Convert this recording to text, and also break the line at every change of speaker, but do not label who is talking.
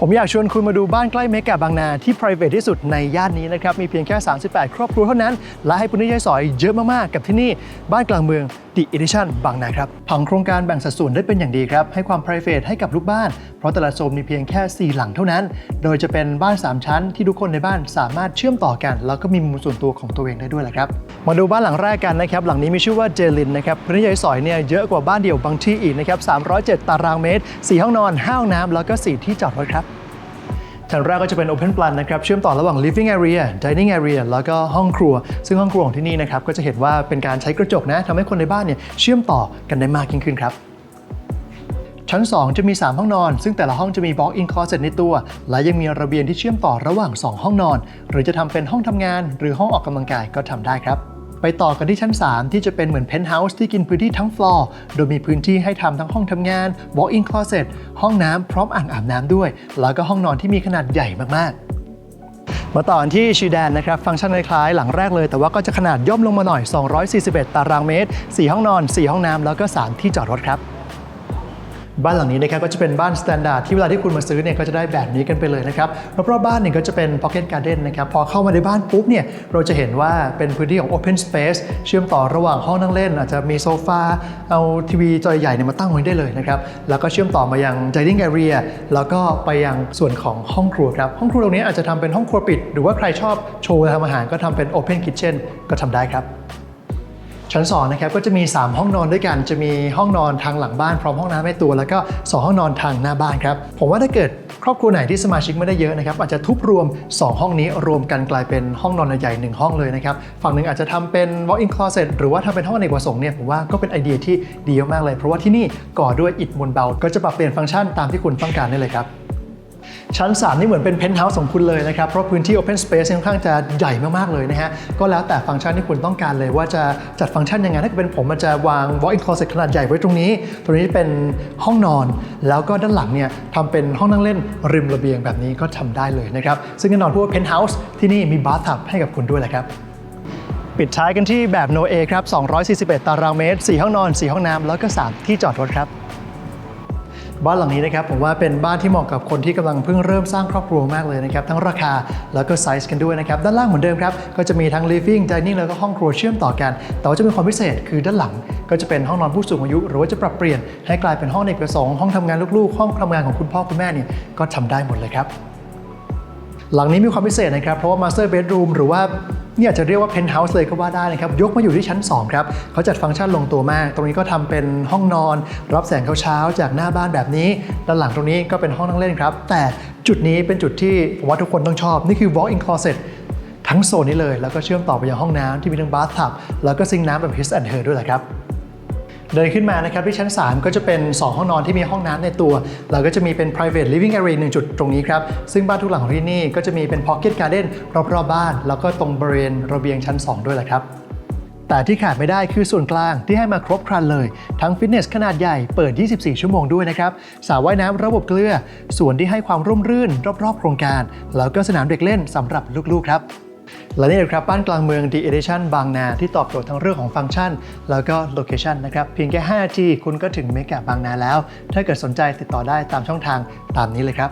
ผมอยากชวนคุณมาดูบ้านใกล้เมกะบางนาที่ private ที่สุดในย่านนี้นะครับ มีเพียงแค่ 38 ครอบครัวเท่านั้น และให้พื้นที่ใช้สอยเยอะมาก ๆ กับที่นี่ บ้านกลางเมือง The Edition บางนาครับผังโครงการแบ่งสัดส่วนได้เป็นอย่างดีครับ ให้ความ private ให้กับลูกบ้าน เพราะแต่ละโซนมีเพียงแค่ 4 หลังเท่านั้น โดยจะเป็นบ้าน 3 ชั้นที่ทุกคนในบ้านสามารถเชื่อมต่อกัน แล้วก็มีมุมส่วนตัวของตัวเองได้ด้วยแหละครับมาดูบ้านหลังแรกกันนะครับหลังนี้มีชื่อว่าเจลินนะครับพื้นที่สอยเนี่ยเยอะกว่าบ้านเดี่ยวบางที่อีกนะครับ307 ตารางเมตร 4 ห้องนอน5ห้องน้ำแล้วก็ 4 ที่จอดรถครับ ชั้นแรกก็จะเป็น Open Plan นะครับเชื่อมต่อระหว่าง Living Area Dining Area แล้วก็ห้องครัว ซึ่งห้องครัวของที่นี่นะครับก็จะเห็นว่าเป็นการใช้กระจกนะทำให้คนในบ้านเนี่ยเชื่อมต่อกันได้มากยิ่งขึ้นครับชั้น 2 จะมี 3 ห้องนอน ซึ่งแต่ละห้องจะมี Walk-in Closet ในตัว และยังมีระเบียงที่เชื่อมต่อระหว่าง 2 ห้องนอน หรือจะทำเป็นห้องทำงาน หรือห้องออกกำลังกายก็ทำได้ครับ ไปต่อกันที่ชั้น 3 ที่จะเป็นเหมือนเพนท์เฮาส์ที่กินพื้นที่ทั้งฟลอร์ โดยมีพื้นที่ให้ทำทั้งห้องทำงาน Walk-in Closet ห้องน้ำพร้อมอ่างอาบน้ำด้วย แล้วก็ห้องนอนที่มีขนาดใหญ่มากๆมาต่อนที่ชีแดนนะครับ ฟังก์ชันคล้ายๆหลังแรกเลย แต่ว่าก็จะขนาดย่อมลงมาหน่อย 241 ตารางเมตร 4 ห้องนอน 4 ห้องน้ำแล้วก็ 3 ที่จอดรถครับ บ้านหลังนี้นะครับก็จะเป็นบ้านสแตนดาร์ดที่เวลาที่คุณมาซื้อเนี่ยก็จะได้แบบนี้กันไปเลยนะครับรอบๆบ้านเนี่ยก็จะเป็น Pocket Garden นนะครับพอเข้ามาในบ้านปุ๊บเนี่ยเราจะเห็นว่าเป็นพื้นที่ของ Open Space เชื่อมต่อระหว่างห้องนั่งเล่น อาจจะมีโซฟาเอาทีวีจอใหญ่เนี่ยมาตั้งไว้ได้เลยนะครับแล้วก็เชื่อมต่อมายัง Dining Area แล้วก็ไปยังส่วนของห้องครัวครับห้องครัวตรงนี้อาจจะทำเป็นห้องครัวปิด หรือว่าใครชอบโชว์ทำอาหารก็ทำเป็น Open Kitchen ก็ทำได้ครับ ชั้น2นะครับก็จะมี 3 ห้องนอนด้วยกัน จะมีห้องนอนทางหลังบ้านพร้อมห้องน้ำในตัว แล้วก็ 2 ห้องนอนทางหน้าบ้านครับ ผมว่าถ้าเกิดครอบครัวไหนที่สมาชิกไม่ได้เยอะนะครับอาจจะทุบรวม 2 ห้องนี้รวมกันกลายเป็นห้องนอนใหญ่ๆ1ห้องเลยนะครับ ฝั่งหนึ่งอาจจะทำเป็น walk-in closet หรือว่าทำเป็นห้องอเนกประสงค์เนี่ยผมว่าก็เป็นไอเดียที่ดีมากเลย เพราะว่าที่นี่ก่อด้วยอิฐมวลเบา ก็จะปรับเปลี่ยนฟังก์ชันตามที่คุณต้องการได้เลยครับ ชั้น 3 นี่เหมือนเป็นเพนท์เฮาส์ของคุณเลยนะครับ เพราะพื้นที่ Open Space ค่อนข้างจะใหญ่มากๆเลยนะฮะ ก็แล้วแต่ฟังก์ชันที่คุณต้องการเลยว่าจะจัดฟังก์ชันยังไง ถ้าเป็นผมมันจะวาง walk-in closet ขนาดใหญ่ไว้ตรงนี้ ตรงนี้เป็นห้องนอน แล้วก็ด้านหลังเนี่ยทำเป็นห้องนั่งเล่นริมระเบียงแบบนี้ก็ทำได้เลยนะครับ ซึ่งแน่นอนพว่าเพนท์เฮาส์ที่นี่มีบาร์ทับให้กับคุณด้วยแหละครับปิดท้ายกันที่แบบ No A ครับ 241 ตารางเมตร 4 ห้องนอน 4 ห้องน้ำ แล้วก็ 3 ที่จอดรถครับ บ้านหลังนี้นะครับผมว่าเป็นบ้านที่เหมาะกับคนที่กำลังเพิ่งเริ่มสร้างครอบครัวมากเลยนะครับทั้งราคาแล้วก็ไซส์กันด้วยนะครับด้านล่างเหมือนเดิมครับก็จะมีทั้ง living dining แล้วก็ห้องครัวเชื่อมต่อกัน แต่ว่าจะมีความพิเศษคือด้านหลัง ก็จะเป็นห้องนอนผู้สูงอายุ หรือว่าจะปรับเปลี่ยนให้กลายเป็นห้องเอกประสงค์ห้องทำงานลูกๆ ห้องทำงานของคุณพ่อคุณแม่เนี่ยก็ทำได้หมดเลยครับ หลังนี้มีความพิเศษนะครับ เพราะว่า Master Bedroom หรือว่าเนี่ยจะเรียกว่า Penthouse เลยก็ว่าได้นะครับ ยกมาอยู่ที่ชั้น 2 ครับ เขาจัดฟังก์ชันลงตัวมาก ตรงนี้ก็ทำเป็นห้องนอน รับแสงเช้าๆจากหน้าบ้านแบบนี้ ด้านหลังตรงนี้ก็เป็นห้องนั่งเล่นครับ แต่จุดนี้เป็นจุดที่ผมว่าทุกคนต้องชอบ นี่คือ Walk-in Closet ทั้งโซนนี้เลย แล้วก็เชื่อมต่อไปยังห้องน้ำที่มีทั้งบาร์ทับแล้วก็ซิงค์น้ำแบบ His and Her ด้วยแหละครับ เดินขึ้นมานะครับที่ชั้น 3 ก็จะเป็น 2 ห้องนอนที่มีห้องน้ำในตัวแล้วก็จะมีเป็น private living area หนึ่งจุดตรงนี้ครับ ซึ่งบ้านทุกหลังของที่นี่ก็จะมีเป็น pocket garden รอบๆบ้าน แล้วก็ตรงบริเวณระเบียงชั้น 2 ด้วยแหละครับแต่ที่ขาดไม่ได้คือส่วนกลางที่ให้มาครบครันเลย ทั้งฟิตเนสขนาดใหญ่เปิด 24 ชั่วโมงด้วยนะครับสระว่ายน้ำระบบเกลือส่วนที่ให้ความร่มรื่น รอบๆ โครงการ แล้วก็สนามเด็กเล่นสำหรับลูกๆครับ และนี่เลยครับบ้านกลางเมือง The Edition บางนาที่ตอบโจทย์ทั้งเรื่องของฟังก์ชัน แล้วก็โลเคชันนะครับเพียงแค่5นาทีคุณก็ถึงเมกะบางนาแล้ว ถ้าเกิดสนใจติดต่อได้ตามช่องทางตามนี้เลยครับ